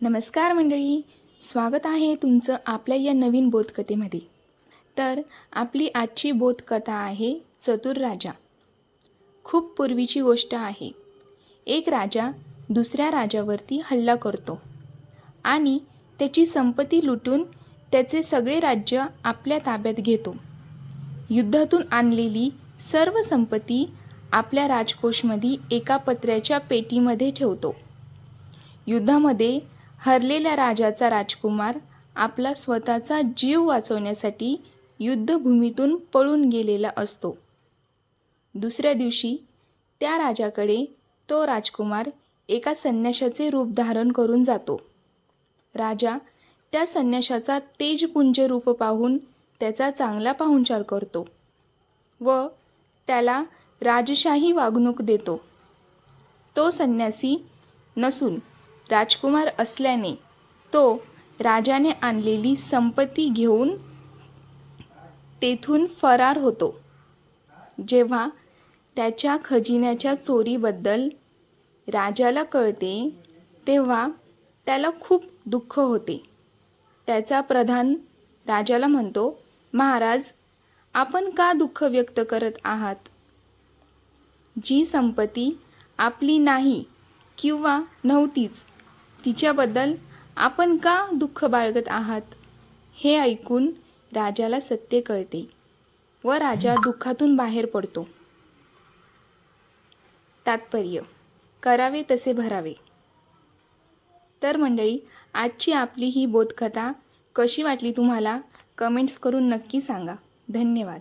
नमस्कार मंडळी स्वागत आहे तुमचं आपल्या या नवीन बोधकथेमध्ये. तर आपली आजची बोधकथा आहे चतुर राजा. खूप पूर्वीची गोष्ट आहे. एक राजा दुसऱ्या राजावरती हल्ला करतो आणि त्याची संपत्ती लुटून त्याचे सगळे राज्य आपल्या ताब्यात घेतो. युद्धातून आणलेली सर्व संपत्ती आपल्या राजकोषमध्ये एका पत्र्याच्या पेटीमध्ये ठेवतो. युद्धामध्ये हरलेल्या राजाचा राजकुमार आपला स्वतःचा जीव वाचवण्यासाठी युद्धभूमीतून पळून गेलेला असतो. दुसऱ्या दिवशी त्या राजाकडे तो राजकुमार एका संन्याशाचे रूप धारण करून जातो. राजा त्या संन्याशाचा तेजपुंज रूप पाहून त्याचा चांगला पाहुणचार करतो व त्याला राजशाही वागणूक देतो. तो संन्यासी नसून राजकुमार असल्याने तो राजाने आणलेली संपत्ती घेऊन तेथून फरार होतो. जेव्हा त्याच्या खजिन्याच्या चोरीबद्दल राजाला कळते तेव्हा त्याला खूप दुःख होते. त्याचा प्रधान राजाला म्हणतो महाराज आपण का दुःख व्यक्त करत आहात? जी संपत्ती आपली नाही किंवा नव्हतीच तिच्याबद्दल आपण का दुःख बाळगत आहात? हे ऐकून राजाला सत्य कळते व राजा दुःखातून बाहेर पडतो. तात्पर्य करावे तसे भरावे. तर मंडळी आजची आपली ही बोधकथा कशी वाटली तुम्हाला? कमेंट्स करून नक्की सांगा. धन्यवाद.